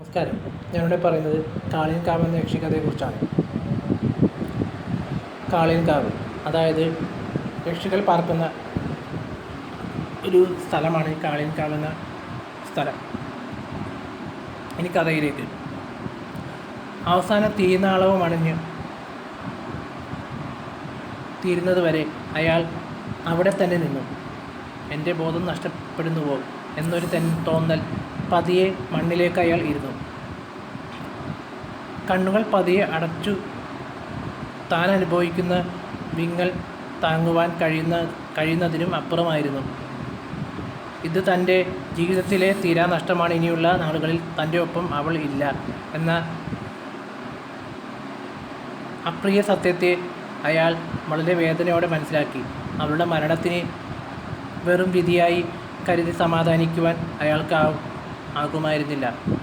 നമസ്കാരം. ഞാനിവിടെ പറയുന്നത് കാളിയൻ കാവ് എന്ന യക്ഷികഥയെക്കുറിച്ചാണ് കാളിയൻ കാവ് അതായത് യക്ഷികൾ പാർക്കുന്ന ഒരു സ്ഥലമാണ് ഈ കാളിയൻകാവ് എന്ന സ്ഥലം. കഥയിലേക്ക് അവസാന തീനാളവും അണിഞ്ഞ് തീരുന്നത് വരെ അയാൾ അവിടെ തന്നെ നിന്നു. എന്റെ ബോധം നഷ്ടപ്പെടുന്നുവോ എന്നൊരു തൻ തോന്നൽ പതിയെ മണ്ണിലേക്ക് അയാൾ ഇരുന്നു. കണ്ണുകൾ പതിയെ അടച്ചു താൻ അനുഭവിക്കുന്ന വിങ്ങൽ താങ്ങുവാൻ കഴിയുന്ന കഴിയുന്നതിനും അപ്പുറമായിരുന്നു. ഇത് തന്റെ ജീവിതത്തിലെ തീരാ നഷ്ടമാണ്. ഇനിയുള്ള നാളുകളിൽ തന്റെ ഒപ്പം അവൾ ഇല്ല എന്ന അപ്രിയ സത്യത്തെ അയാൾ വളരെ വേദനയോടെ മനസ്സിലാക്കി. അവളുടെ മരണത്തിന് വെറും വിധിയായി കരുതി സമാധാനിക്കുവാൻ അയാൾക്ക് ആകുമായിരുന്നില്ല.